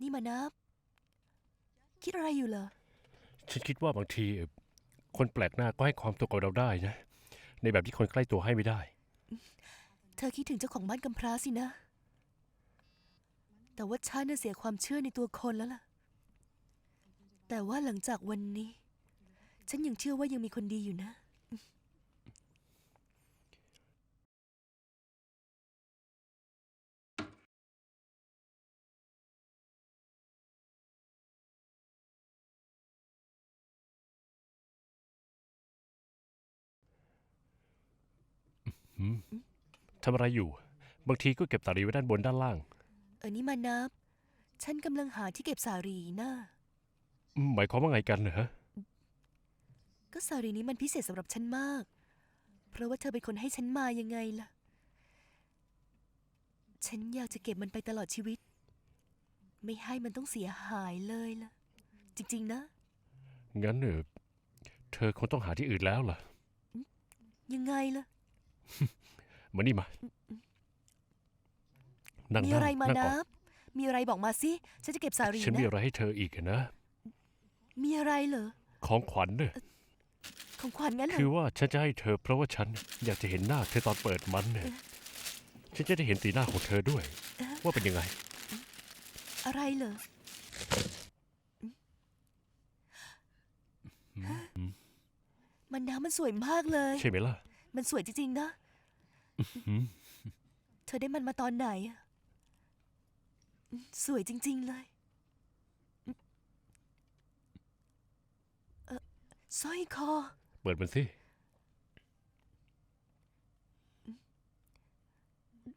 นี่มานับ คิดอะไรอยู่เหรอ ฉันคิดว่าบางทีเอ่อคนแปลกหน้าก็ให้ความสุขกับเราได้นะ ในแบบที่คนใกล้ตัวให้ไม่ได้ เธอคิดถึงเจ้าของบ้านกำพร้าสินะ แต่ว่าฉันน่ะเสียความเชื่อในตัวคนแล้วล่ะ แต่ว่าหลังจากวันนี้ ฉันยังเชื่อว่ายังมีคนดีอยู่นะ ทำอะไรอยู่ บางทีก็เก็บสาลีไว้ด้านบนด้านล่าง เออนี่มานับ ฉันกำลังหาที่เก็บสารีนะอืมหมายความว่าไงกันเหรอก็สารีนี้มันพิเศษสำหรับฉันมาก เพราะว่าเธอเป็นคนให้ฉันมายังไงล่ะ ฉันอยากจะเก็บมันไปตลอดชีวิต ไม่ให้มันต้องเสียหายเลยล่ะ จริง ๆ นะ งั้นเออเธอคงต้องหาที่อื่นแล้วล่ะ ยังไงล่ะ มานี่มา นั่งมีนั่งอะไรมานั่งก่นัอนบมีอะไรบอกมาสิ ฉันจะเก็บสารีฉันมีนะ อะไรให้เธออีกอะนะ มีอะไรเหรอ ของขวัญเนี่ยของขวัญงั้นเหรคืออว่าฉันจะให้เธอเพราะว่าฉันอยากจะเห็นหน้าเธอตอนเปิดมันเนี่ยฉันจะได้เห็นสีหน้าของเธอด้วย ว่าเป็นยังไง อะไรเหรอ มันน้ำมันสวยมากเลย ใช่ไหมล่ะ มันสวยจริงๆนะหืมเธอได้มันมาตอนไหนอะอืมสวยจริง ๆ เลยอืมเออสร้อยคอ เปิดมันสิ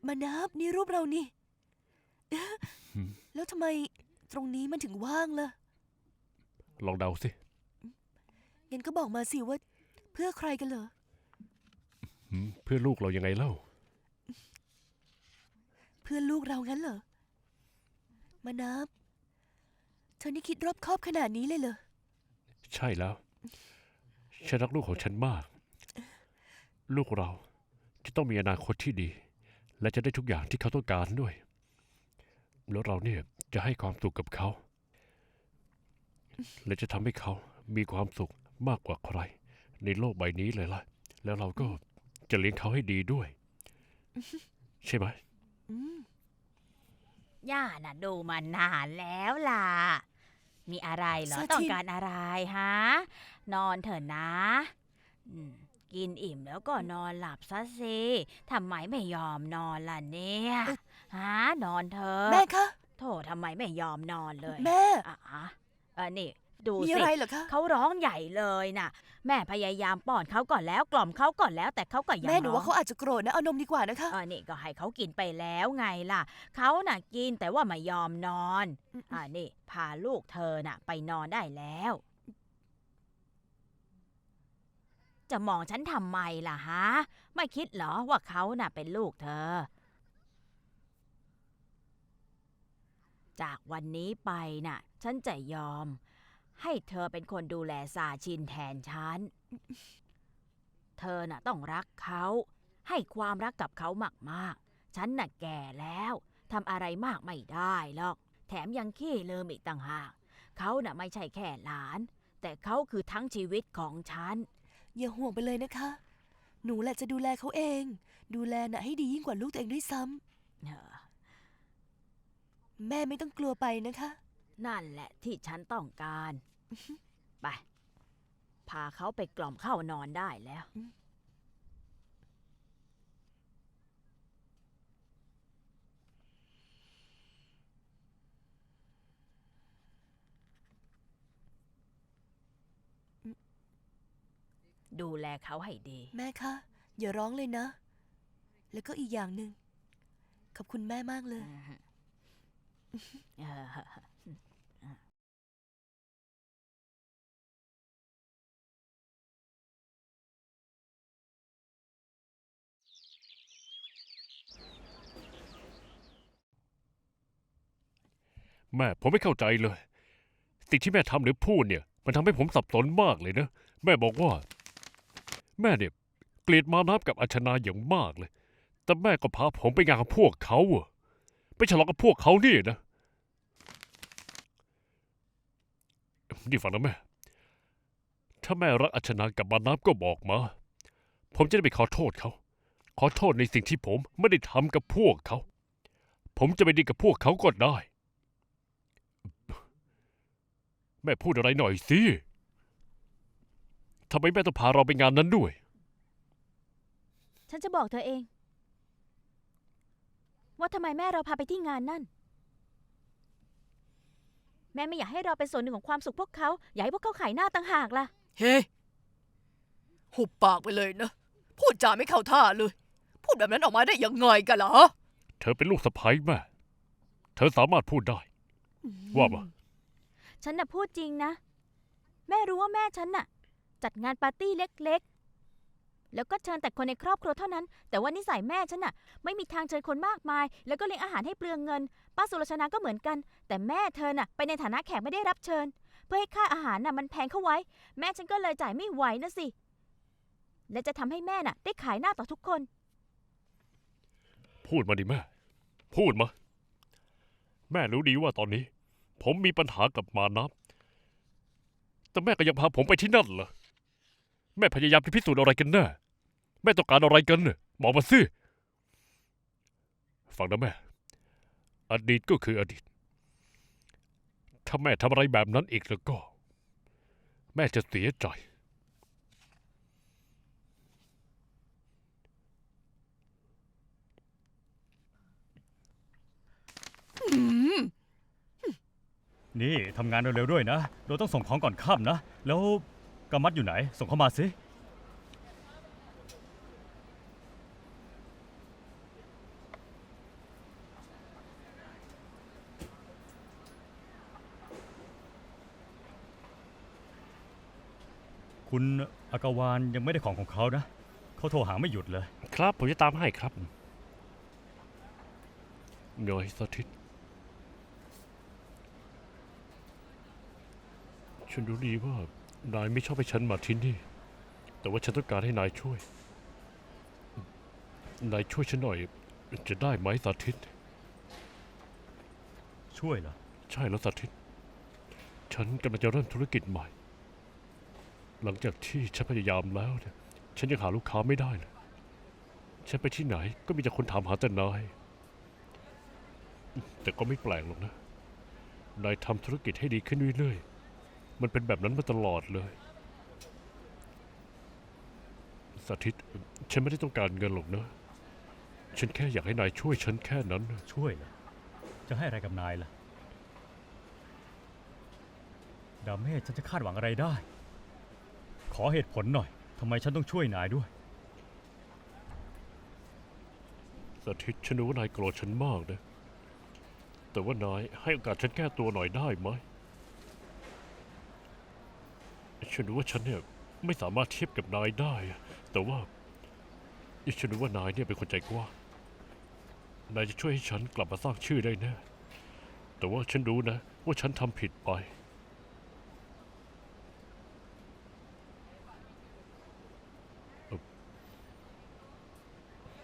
มานับนี่รูปเรานี่เอ๊ะแล้วทำไมตรงนี้มันถึงว่างล่ะ ลองเดาสิ งั้นก็บอกมาสิว่า เพื่อใครกันเหรอหืม เพื่อลูกเรายังไงเล่า เพื่อลูกเรางั้นเหรอ มานับ เธอนี่คิดรอบคอบขนาดนี้เลยเหรอ ใช่แล้ว ฉันรักลูกของฉันมาก ลูกเราจะต้องมีอนาคตที่ดี และจะได้ทุกอย่างที่เขาต้องการด้วย แล้วเราเนี่ยจะให้ความสุขกับเขา และจะทำให้เขามีความสุขมากกว่าใคร ในโลกใบนี้เลยล่ะ แล้วเราก็ จะเลี้ยงเขาให้ดีด้วย ใช่ไหมอืมย่าน่ะดูมานานแล้วล่ะ มีอะไรเหรอสถิตต้องการอะไรฮะ นอนเถอะนะอืมกินอิ่มแล้วก็นอนหลับซะสิทำไมไม่ยอมนอนล่ะเนี่ยฮะนอนเถอะแม่คะโถทำไมไม่ยอมนอนเลย แม่อะอะเออนี่ ดูมีสิอะไรเหรอคะเขาร้องใหญ่เลยน่ะ แม่พยายามป้อนเขาก่อนแล้วกล่อมเขาก่อนแล้ว แต่เขาก็ยังแม่หนูร้องว่าเขาอาจจะโกรธนะเอานมดีกว่านะคะเออนี่ก็ให้เขากินไปแล้วไงล่ะ เขาน่ะกินแต่ว่าไม่ยอมนอนอืม อ่านี่ พาลูกเธอน่ะ ไปนอนได้แล้ว จะมองฉันทำไมล่ะฮะ ไม่คิดเหรอว่าเขาน่ะเป็นลูกเธอ จากวันนี้ไปน่ะ ฉันจะยอม ให้เธอเป็นคนดูแลซาชินแทนฉัน เธอน่ะต้องรักเขา ให้ความรักกับเขามากๆ ฉันน่ะแก่แล้วทำอะไรมากไม่ได้หรอก แถมยังขี้ลืมอีกต่างหาก เขาน่ะไม่ใช่แค่หลาน แต่เขาคือทั้งชีวิตของฉัน อย่าห่วงไปเลยนะคะ หนูแหละจะดูแลเขาเอง ดูแลน่ะให้ดียิ่งกว่าลูกตัวเองด้วยซ้ำเออแม่ไม่ต้องกลัวไปนะคะ นั่นแหละที่ฉันต้องการ ไป พาเขาไปกล่อมเข้านอนได้แล้ว ดูแลเขาให้ดี แม่คะ อย่าร้องเลยนะ แล้วก็อีกอย่างหนึ่งขอบคุณแม่มากเลย เออ แม่ผมไม่เข้าใจเลย สิ่งที่แม่ทำหรือพูดเนี่ย มันทำให้ผมสับสนมากเลยนะ แม่บอกว่า แม่เนี่ยเกลียดมานับกับอัชนาอย่างมากเลย แต่แม่ก็พาผมไปงานกับพวกเขาอะไปฉลองกับพวกเขานี่นะนี่ฟังนะแม่ ถ้าแม่รักอัชนากับมานับก็บอกมา ผมจะได้ไปขอโทษเขา ขอโทษในสิ่งที่ผมไม่ได้ทำกับพวกเขา ผมจะไปดีกับพวกเขาก็ได้ แม่พูดอะไรหน่อยสิทำไมแม่ต้องพาเราไปงานนั้นด้วย ฉันจะบอกเธอเอง ว่าทำไมแม่เราพาไปที่งานนั่น แม่ไม่อยากให้เราเป็นส่วนหนึ่งของความสุขพวกเขา อยากให้พวกเขาขายหน้าต่างหากล่ะ เฮ้หุบปากไปเลยนะ พูดจาไม่เข้าท่าเลย พูดแบบนั้นออกมาได้ยังไงกันล่ะเธอเป็นลูกสะใภ้แม่ เธอสามารถพูดได้ ว่ามา ฉันน่ะพูดจริงนะ แม่รู้ว่าแม่ฉันน่ะ จัดงานปาร์ตี้เล็กๆ แล้วก็เชิญแต่คนในครอบครัวเท่านั้น แต่ว่านิสัยแม่ฉันน่ะ ไม่มีทางเชิญคนมากมาย แล้วก็เลี้ยงอาหารให้เปลืองเงิน ป้าสุรชนาก็เหมือนกัน แต่แม่เธอน่ะ ไปในฐานะแขกไม่ได้รับเชิญ เพื่อให้ค่าอาหารน่ะมันแพงเข้าไว้ แม่ฉันก็เลยจ่ายไม่ไหวนะสิ และจะทำให้แม่น่ะ ได้ขายหน้าต่อทุกคน พูดมาดิแม่ พูดมา แม่รู้ดีว่าตอนนี้ ผมมีปัญหากับมานับแต่แม่ก็ยังพาผมไปที่นั่นเหรอ แม่พยายามจะพิสูจน์อะไรกันแน่ แม่ต้องการอะไรกันเนี่ยบอกมาสิ ฟังนะแม่ อดีตก็คืออดีต ถ้าแม่ทำอะไรแบบนั้นอีกแล้วก็ แม่จะเสียใจ นี่ทำงานเร็วๆด้วยนะ เราต้องส่งของก่อนค่ำนะ แล้วกำมัดอยู่ไหน ส่งเข้ามาสิ คุณอากาวานยังไม่ได้ของของเขานะ เขาโทรหาไม่หยุดเลย ครับ ผมจะตามให้ครับเงยสถิต ฉันรู้ดีว่านายไม่ชอบให้ฉันมาที่นี่ แต่ว่าฉันต้องการให้นายช่วย นายช่วยฉันหน่อย จะได้ไหมสาธิต ช่วยเหรอ ใช่แล้วสาธิต ฉันกำลังจะเริ่มธุรกิจใหม่ หลังจากที่ฉันพยายามแล้วเนี่ย ฉันยังหาลูกค้าไม่ได้เลย ฉันไปที่ไหนก็มีแต่คนถามหาแต่นาย แต่ก็ไม่แปลกหรอกนะ นายทำธุรกิจให้ดีขึ้นเรื่อยๆ มันเป็นแบบนั้นมาตลอดเลย สาธิต ฉันไม่ได้ต้องการเงินหรอกนะ ฉันแค่อยากให้นายช่วยฉันแค่นั้นนะช่วยเหรอจะให้อะไรกับนายล่ะ ดาเมจฉันจะคาดหวังอะไรได้ ขอเหตุผลหน่อยทำไมฉันต้องช่วยนายด้วย สาธิตฉันรู้ว่านายโกรธฉันมากนะ แต่ว่านายให้โอกาสฉันแก้ตัวหน่อยได้ไหม ฉันรู้ว่าฉันเนี่ยไม่สามารถเทียบกับนายได้ แต่ว่าฉันรู้ว่านายเนี่ยเป็นคนใจกว้างนายจะช่วยให้ฉันกลับมาสร้างชื่อได้แน่แต่ว่าฉันรู้นะ ว่าฉันทำผิดไป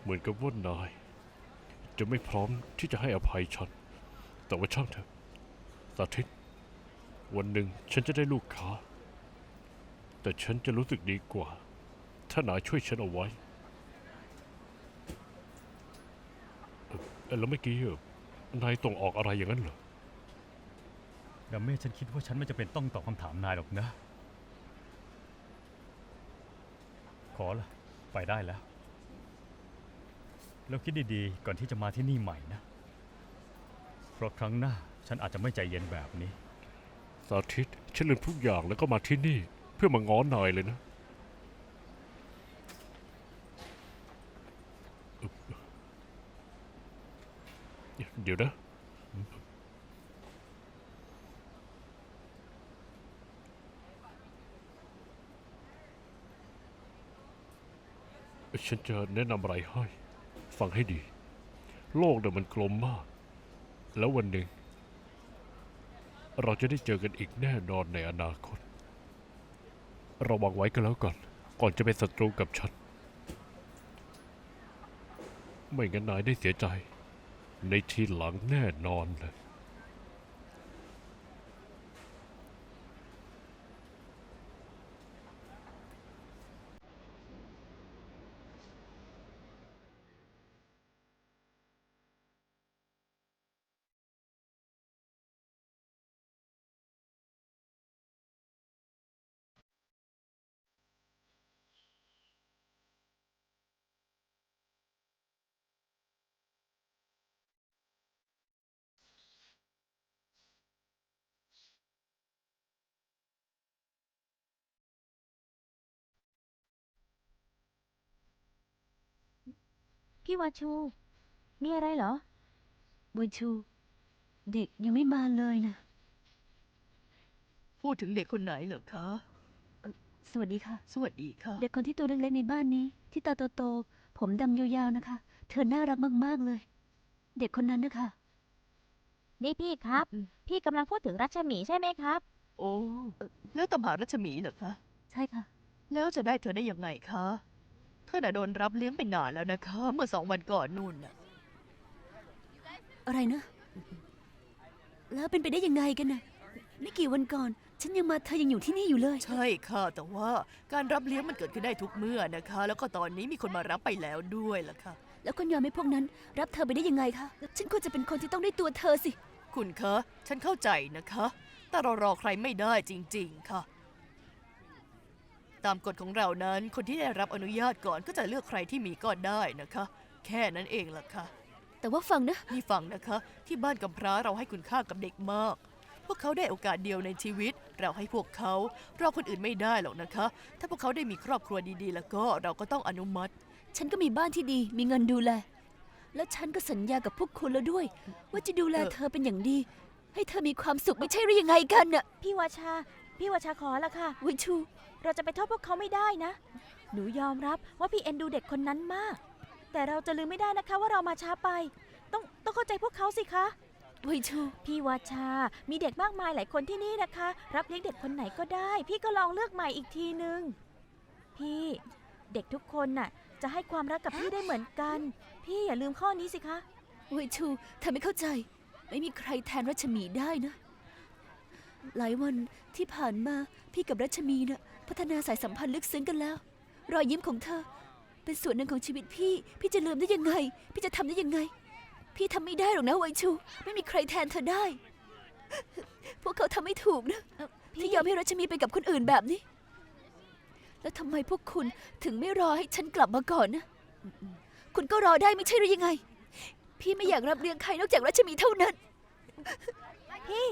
เหมือนกับว่านาย จะไม่พร้อมที่จะให้อภัยฉัน แต่ว่าช่างเถอะ สาธิต วันหนึ่งฉันจะได้ลูกค้า แต่ฉันจะรู้สึกดีกว่า ถ้านายช่วยฉันเอาไว้เอ่อแล้วเมื่อกี้เอ่อนายตรงออกอะไรอย่างนั้นเหรอ ดาเมจฉันคิดว่าฉันไม่จะเป็นต้องตอบคำถามนายหรอกนะ ขอละไปได้แล้ว แล้วคิดดีๆ ก่อนที่จะมาที่นี่ใหม่นะ เพราะครั้งหน้าฉันอาจจะไม่ใจเย็นแบบนี้ สาธิตฉันลืมทุกอย่างแล้วก็มาที่นี่ เพื่อมาง้อนายเลยนะเอ่อเดี๋ยวนะฉันจะแนะนำอะไรให้ ฟังให้ดี โลกเนี่ยมันกลมมาก แล้ววันหนึ่ง เราจะได้เจอกันอีกแน่นอนในอนาคต ระวังไว้ก็แล้วก่อน ก่อนจะเป็นศัตรูกับฉัน ไม่งั้นนายได้เสียใจ ในทีหลังแน่นอนเลย พี่วาชู มีอะไรเหรอวาชู เด็กยังไม่มาเลยนะ พูดถึงเด็กคนไหนเหรอคะ สวัสดีค่ะ สวัสดีค่ะ เด็กคนที่ตัวเล็กๆในบ้านนี้ ที่ตาโตๆ ผมดำยาวๆนะคะ เธอน่ารักมากๆเลย เด็กคนนั้นนะคะ นี่พี่ครับ อืม พี่กำลังพูดถึงรัชมีใช่ไหมครับ โอ้ แล้วตามหารัชมีเหรอคะ ใช่ค่ะ แล้วจะได้เธอได้ยังไงคะ เธอน่ะโดนรับเลี้ยงไปนานแล้วนะคะ เมื่อสองวันก่อนนู่นน่ะอะไรนะ แล้วเป็นไปได้ยังไงกันนะไม่กี่วันก่อน ฉันยังมาเธอยังอยู่ที่นี่อยู่เลย ใช่ค่ะ แต่ว่าการรับเลี้ยงมันเกิดขึ้นได้ทุกเมื่อนะคะ แล้วก็ตอนนี้มีคนมารับไปแล้วด้วยล่ะค่ะ แล้วคนยอมให้พวกนั้น รับเธอไปได้ยังไงคะ ฉันควรจะเป็นคนที่ต้องได้ตัวเธอสิ คุณคะ ฉันเข้าใจนะคะ แต่เรารอใครไม่ได้จริง ๆ ค่ะ ตามกฎของเรานั้น คนที่ได้รับอนุญาตก่อนก็จะเลือกใครที่มีก็ได้นะคะ แค่นั้นเองล่ะค่ะ แต่ว่าฟังนะนี่ฟังนะคะ ที่บ้านกำพร้าเราให้คุณค่ากับเด็กมาก พวกเขาได้โอกาสเดียวในชีวิต เราให้พวกเขาเราคนอื่นไม่ได้หรอกนะคะ ถ้าพวกเขาได้มีครอบครัวดีๆ แล้วก็เราก็ต้องอนุมัติ ฉันก็มีบ้านที่ดี มีเงินดูแล แล้วฉันก็สัญญากับพวกคุณแล้วด้วย ว่าจะดูแลเออเธอเป็นอย่างดี ให้เธอมีความสุขไม่ใช่หรือยังไงกันน่ะ พี่วาชา พี่วาชาขอละค่ะวิชู เราจะไปโทษพวกเขาไม่ได้นะ หนูยอมรับว่าพี่เอ็นดูเด็กคนนั้นมาก แต่เราจะลืมไม่ได้นะคะว่าเรามาช้าไป ต้องต้องเข้าใจพวกเขาสิคะวิชู พี่วาชา มีเด็กมากมายหลายคนที่นี่นะคะ รับเลี้ยงเด็กคนไหนก็ได้ พี่ก็ลองเลือกใหม่อีกทีนึง พี่ เด็กทุกคนน่ะ จะให้ความรักกับพี่ได้เหมือนกัน พี่อย่าลืมข้อนี้สิคะวิชูเธอไม่เข้าใจ ไม่มีใครแทนรัชมีได้นะ หลายวันที่ผ่านมาพี่กับรัชมีน่ะพัฒนาสายสัมพันธ์ลึกซึ้งกันแล้ว รอยยิ้มของเธอ เป็นส่วนหนึ่งของชีวิตพี่ พี่จะลืมได้ยังไง พี่จะทำได้ยังไง พี่ทำไม่ได้หรอกนะไวชู ไม่มีใครแทนเธอได้ พวกเขาทำไม่ถูกนะเอ่อพี่ที่ยอมให้รัชมีไปกับคนอื่นแบบนี้ แล้วทำไมพวกคุณถึงไม่รอให้ฉันกลับมาก่อนนะ คุณก็รอได้ไม่ใช่หรือยังไง พี่ไม่อยากรับเลี้ยงใครนอกจากรัชมีเท่านั้น พี่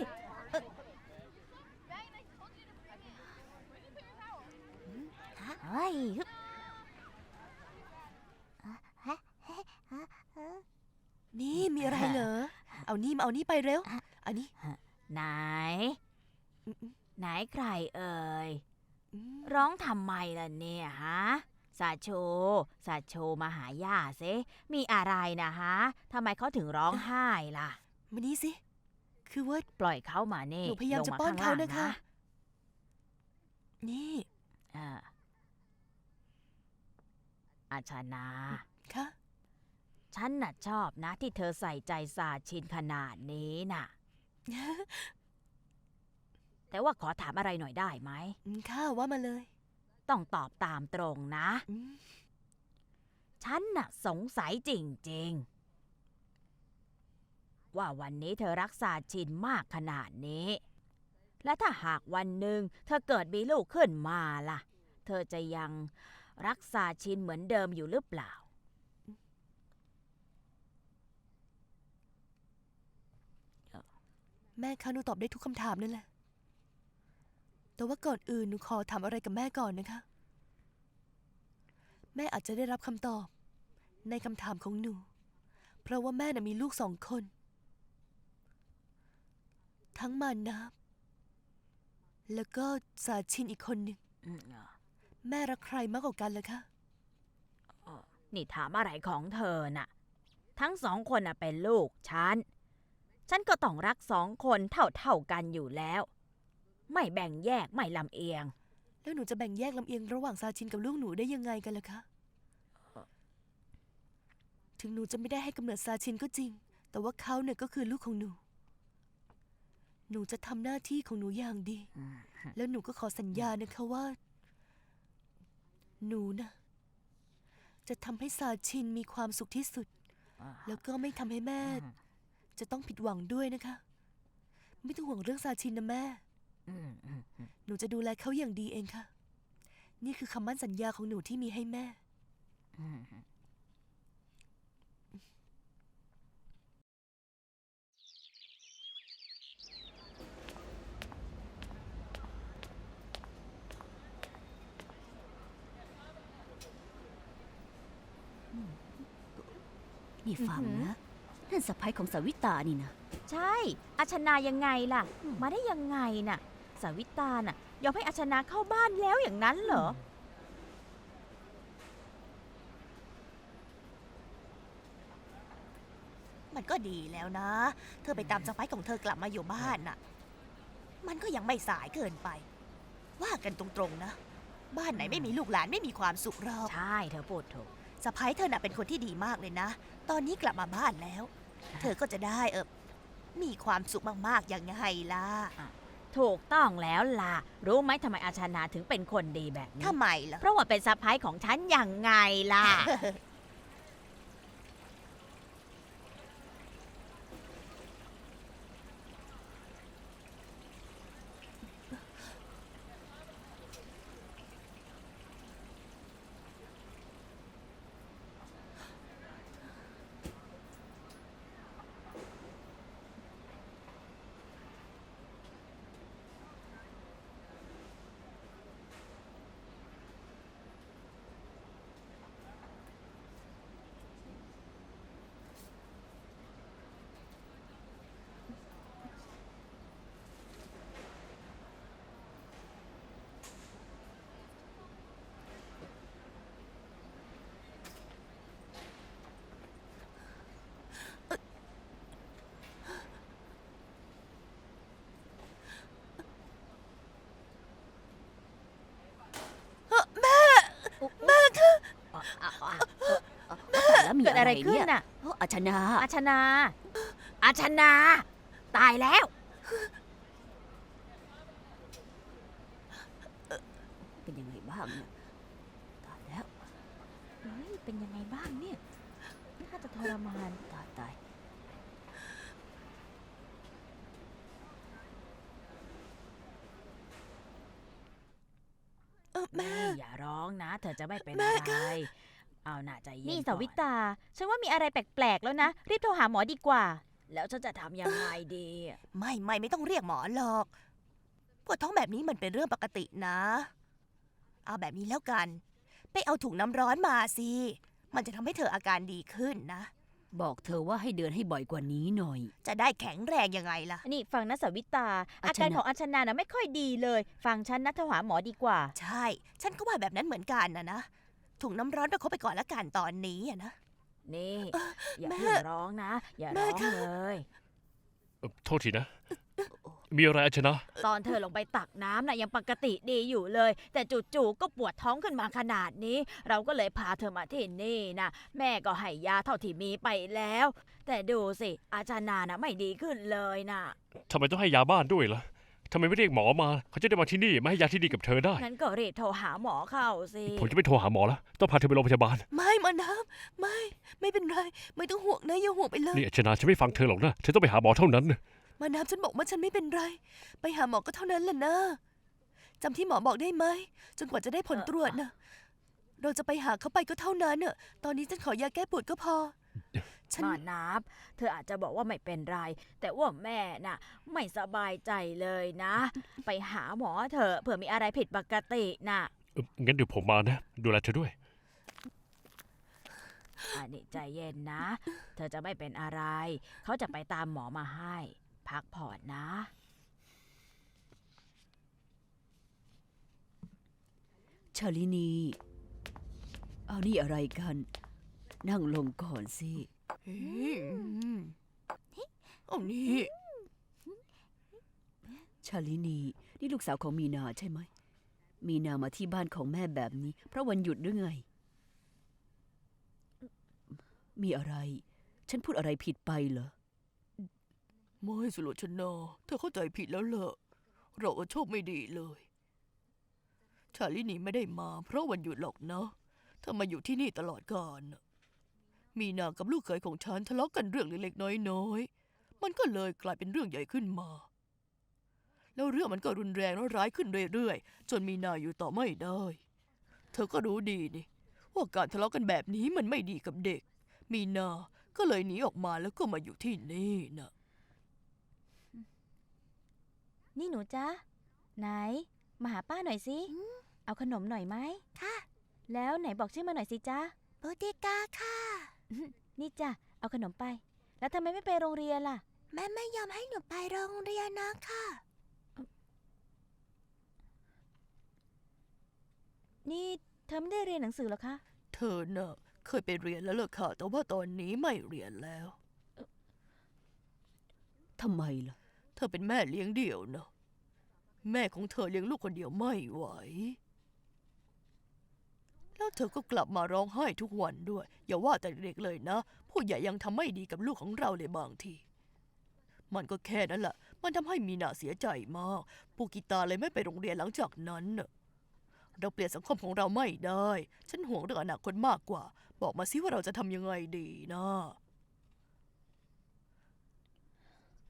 เฮ้ยนี่มีอะไรเหรอ เอานี่มาเอานี่ไปเร็ว อันนี้ ไหนอืมไหนใครเอ่ยอืมร้องทำไมล่ะเนี่ยฮะสาโชสาโชมาหาย่าซิมีอะไรนะฮะทำไมเขาถึงร้องไห้ล่ะ มานี่สิ คือว่าปล่อยเขามานี่หนูพยายามลงจะป้อนข้งเขาล่งนะคะ นี่เออ อาชานาค่ะฉันน่ะชอบนะที่เธอใส่ใจสาชินขนาดนี้น่ะ แต่ว่าขอถามอะไรหน่อยได้ไหมอืมค่ะว่ามาเลย ต้องตอบตามตรงนะอืมฉันน่ะสงสัยจริง ๆ ว่าวันนี้เธอรักษาชินมากขนาดนี้ และถ้าหากวันหนึ่งเธอเกิดมีลูกขึ้นมาล่ะ เธอจะยัง รักษาชินเหมือนเดิมอยู่หรือเปล่า แม่คะหนูตอบได้ทุกคำถามนั่นแหละ แต่ว่าก่อนอื่นหนูขอถามอะไรกับแม่ก่อนนะคะ แม่อาจจะได้รับคำตอบ ในคำถามของหนู เพราะว่าแม่น่ะมีลูกสองคน ทั้งมานนับแล้วก็สาชินอีกคนหนึ่ง อืมอะ แม่รักใครมากกว่ากันล่ะคะนี่ถามอะไรของเธอน่ะ ทั้งสองคนน่ะเป็นลูกฉัน ฉันก็ต้องรักสองคนเท่าๆกันอยู่แล้ว ไม่แบ่งแยกไม่ลำเอียง แล้วหนูจะแบ่งแยกลำเอียงระหว่างซาชินกับลูกหนูได้ยังไงกันล่ะคะ ถึงหนูจะไม่ได้ให้กำเนิดซาชินก็จริง แต่ว่าเขาเนี่ยก็คือลูกของหนู หนูจะทำหน้าที่ของหนูอย่างดี แล้วหนูก็ขอสัญญานะคะว่า หนูนะจะทำให้ซาชินมีความสุขที่สุด แล้วก็ไม่ทำให้แม่ จะต้องผิดหวังด้วยนะคะ ไม่ต้องห่วงเรื่องซาชินนะแม่อืมอืมหนูจะดูแลเขาอย่างดีเองค่ะ นี่คือคำมั่นสัญญาของหนูที่มีให้แม่อื นี่ฟังอือหือนะนั่นสะพ้ยของสาวิตานี่นะ ใช่ อาชนายังไงล่ะ มาได้ยังไงน่ะ สาวิตาน่ะยอมให้อาชนาเข้าบ้านแล้วอย่างนั้นเหรอ มันก็ดีแล้วนะ เธอไปตามสะพ้ายของเธอกลับมาอยู่บ้านน่ะ มันก็ยังไม่สายเกินไป ว่ากันตรงๆนะ บ้านไหนไม่มีลูกหลานไม่มีความสุขหรอก ใช่เธอพูดถูก สะพ้ายเธอน่ะเป็นคนที่ดีมากเลยนะ ตอนนี้กลับมาบ้านแล้ว เธอก็จะได้เออมีความสุขมากๆอย่างไงล่ะ ถูกต้องแล้วล่ะ รู้ไหมทำไมอาชนาถึงเป็นคนดีแบบนี้ ทำไมล่ะ เพราะว่าเป็นสะพ้ายของฉันยังไงล่ะ แล้วมี เกิดอะอะไรไรขึ้นเนี่ยน่ะโอ้อาชนา อาชนา อาชนา ตายแล้ว เป็นยังไงบ้างเนี่ยตายแล้วเฮ้ยเป็นยังไงบ้างเนี่ยน่าจะทรมานตายตายเออแม่นี่อย่าร้องนะ เธอจะไม่เป็นแม่อะไรคะ เอาน่าใจเย็นนี่ก่สาอนวิตา ฉันว่ามีอะไรแปลกๆแล้วนะ รีบโทรหาหมอดีกว่า แล้วฉันจะทำยังไงดี ไม่ไม่ไม่ต้องเรียกหมอหรอก ปวดท้องแบบนี้มันเป็นเรื่องปกตินะ เอาแบบนี้แล้วกัน ไปเอาถุงน้ำร้อนมาสิ มันจะทำให้เธออาการดีขึ้นนะ บอกเธอว่าให้เดินให้บ่อยกว่านี้หน่อย จะได้แข็งแรงยังไงล่ะ นี่ฟังนะสาวิตา อาอาชนะ การของอาชนานะไม่ค่อยดีเลย ฟังฉันนะโทรหาหมอดีกว่า ใช่ ฉันก็ว่าแบบนั้นเหมือนกันนะนะ ถุงน้ำร้อนไปเขาไปก่อนละกันตอนนี้อะนะ นี่ อย่าแม่เพิ่งร้องนะ อย่าแม่ร้องเลย เอ่อโทษทีนะ มีอะไรอาชนะ ตอนเธอลงไปตักน้ำน่ะยังปกติดีอยู่เลย แต่จู่ๆก็ปวดท้องขึ้นมาขนาดนี้ เราก็เลยพาเธอมาที่นี่นะแม่ก็ให้ยาเท่าที่มีไปแล้ว แต่ดูสิอาจารย์นานะไม่ดีขึ้นเลยนะ ทำไมต้องให้ยาบ้านด้วยล่ะ ทำไมไม่เรียกหมอมา เขาจะได้มาที่นี่มาให้ยาที่ดีกับเธอได้ งั้นก็รีบโทรหาหมอเข้าสิผมจะไม่โทรหาหมอแล้วต้องพาเธอไปโรงพยาบาล ไม่มาน้ำไม่ ไม่เป็นไร ไม่ต้องห่วงนะอย่าห่วงไปเลยนี่อาชนะฉันไม่ฟังเธอหรอกนะเธอต้องไปหาหมอเท่านั้นนะมาน้ำฉันบอกว่าฉันไม่เป็นไร ไปหาหมอก็เท่านั้นแหละนะจำที่หมอบอกได้ไหมจนกว่าจะได้ผลตรวจนะเราจะไปหาเขาไปก็เท่านั้นน่ะตอนนี้ฉันขอยาแก้ปวดก็พอ ฉันมานับ เธออาจจะบอกว่าไม่เป็นไร แต่ว่าแม่น่ะ ไม่สบายใจเลยนะ ไปหาหมอเถอะเผื่อมีอะไรผิดปกติน่ะเอ่องั้นเดี๋ยวผมมานะ ดูแลเธอด้วยอันนี้ใจเย็นนะ เธอจะไม่เป็นอะไร เขาจะไปตามหมอมาให้ พักผ่อนนะชาลินี เอานี่อะไรกัน นั่งลงก่อนสิ อืมเอานี่ชาลินี นี่ลูกสาวของมีนาใช่ไหม มีนามาที่บ้านของแม่แบบนี้ เพราะวันหยุดหรือไง มีอะไร ฉันพูดอะไรผิดไปเหรอ ไม่สุโลชนาเธอเข้าใจผิดแล้วเหรอเราโชคไม่ดีเลย ชาลินีไม่ได้มา เพราะวันหยุดหรอกนะเธอมาอยู่ที่นี่ตลอดกาลน่ะ มีนากับลูกเขยของฉันทะเลาะกันเรื่องเล็กๆน้อยๆ มันก็เลยกลายเป็นเรื่องใหญ่ขึ้นมา แล้วเรื่องมันก็รุนแรงและร้ายขึ้นเรื่อยๆ จนมีนาอยู่ต่อไม่ได้ เธอก็รู้ดีนี่ว่าการทะเลาะกันแบบนี้มันไม่ดีกับเด็ก มีนาก็เลยหนีออกมาแล้วก็มาอยู่ที่นี่นะนี่หนูจ๊ะไหน มาหาป้าหน่อยสิ เอาขนมหน่อยไหมค่ะ แล้วไหนบอกชื่อมาหน่อยสิจ๊ะโบติกาค่ะ นี่จ้ะเอาเอาขนมไป แล้วทำไมไม่ไปโรงเรียนล่ะ แม่ไม่ยอมให้หนูไปโรงเรียนนะค่ะนี่เธอไม่ได้เรียนหนังสือเหรอคะ เธอเน่ะเคยไปเรียนแล้วเหรอค่ะ แต่ว่าตอนนี้ไม่เรียนแล้วทำไมล่ะ เธอเป็นแม่เลี้ยงเดี่ยวเนอะแม่ของเธอเลี้ยงลูกคนเดียวไม่ไหว แล้วเธอก็กลับมาร้องไห้ทุกวันด้วย อย่าว่าแต่เด็กเลยนะ ผู้ใหญ่ยังทำไม่ดีกับลูกของเราเลยบางที มันก็แค่นั้นแหละ มันทำให้มีนาเสียใจมาก ปูกิตาเลยไม่ไปโรงเรียนหลังจากนั้นเราเปลี่ยนสังคมของเราไม่ได้ ฉันห่วงเรื่องอนาคตมากกว่า บอกมาสิว่าเราจะทำยังไงดีนะ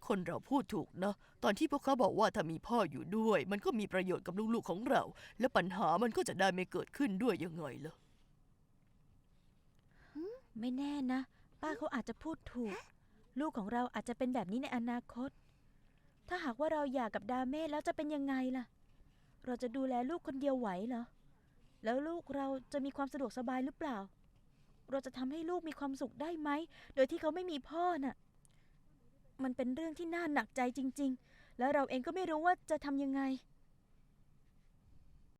คนเราพูดถูกนะ ตอนที่พวกเขาบอกว่าถ้ามีพ่ออยู่ด้วย มันก็มีประโยชน์กับลูกๆของเรา และปัญหามันก็จะได้ไม่เกิดขึ้นด้วยยังไงล่ะ ไม่แน่นะ ป้าเขาอาจจะพูดถูก ลูกของเราอาจจะเป็นแบบนี้ในอนาคต ถ้าหากว่าเราหย่ากับดาเม่แล้วจะเป็นยังไงล่ะ เราจะดูแลลูกคนเดียวไหวเหรอ แล้วลูกเราจะมีความสะดวกสบายหรือเปล่า เราจะทำให้ลูกมีความสุขได้ไหม โดยที่เขาไม่มีพ่อน่ะ มันเป็นเรื่องที่น่าหนักใจจริง ๆ แล้วเราเองก็ไม่รู้ว่าจะทำยังไง